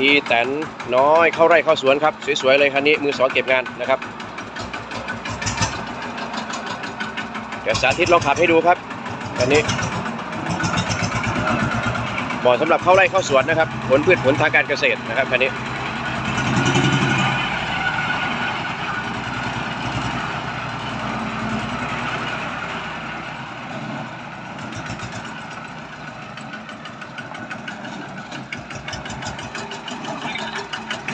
อีแตนน้อยเข้าไร่เข้าสวนครับ สวยๆเลยคันนี้มือสองเก็บงานนะครับ เดี๋ยวสาธิตลองขับให้ดูครับคันนี้เหมาะสำหรับเข้าไร่เข้าสวนนะครับ ผลพืชผลทางการเกษตรนะครับคันนี้ ข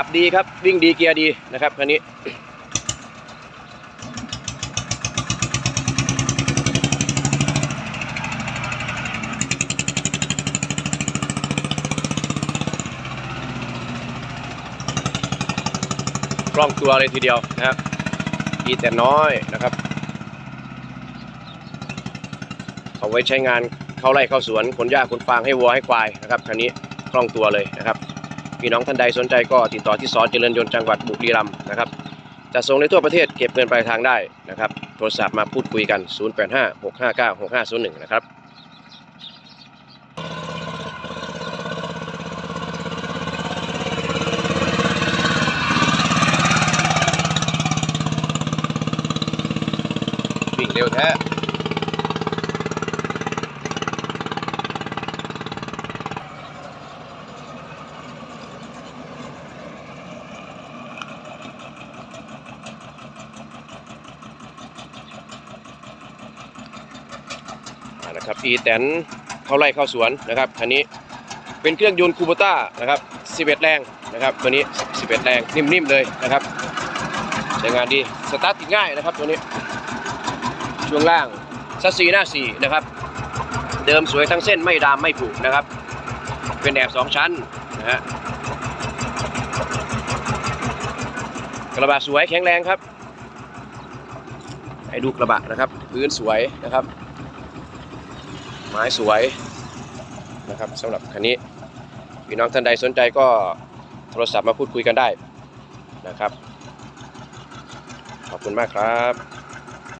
ับดีครับ วิ่งดีเกียร์ดีนะครับคันนี้กล้องตัวเลยทีเดียวนะครับ ดีแต่น้อยนะครับ เอาไว้ใช้งานเข้าไร่เข้าสวนขนหญ้าขนฟางให้วัวให้ควายนะครับคันนี้คล่องตัวเลยนะครับพี่น้องท่านใดสนใจก็ติดต่อที่สอนเจริญยนต์จังหวัดบุรีรัมย์นะครับจะส่งในทั่วประเทศเก็บเงินปลายทางได้นะครับ โทรศัพท์มาพูดคุยกัน 0856596501 นะครับ วิ่งเร็วแท้นะครับอีแตนเข้าไร่เข้าสวนนะครับคันนี้เป็นเครื่องยนต์คูโบต้านะครับ11 แรงนะครับ ตัวนี้ 11 แรงนิ่มๆเลยนะครับใช้งานดีสตาร์ทติดง่ายนะครับตัวนี้ ช่วงล่างซัสซีหน้าสี่นะครับ เดิมสวยทั้งเส้นไม่ดามไม่ผุนะครับ เป็นแอบสองชั้นนะฮะกระบะสวยแข็งแรงครับให้ดูกระบะนะครับ พื้นสวยนะครับ ไม้สวยนะครับสำหรับคันนี้พี่น้องท่านใดสนใจก็โทรศัพท์มาพูดคุยกันได้นะครับ ขอบคุณมากครับ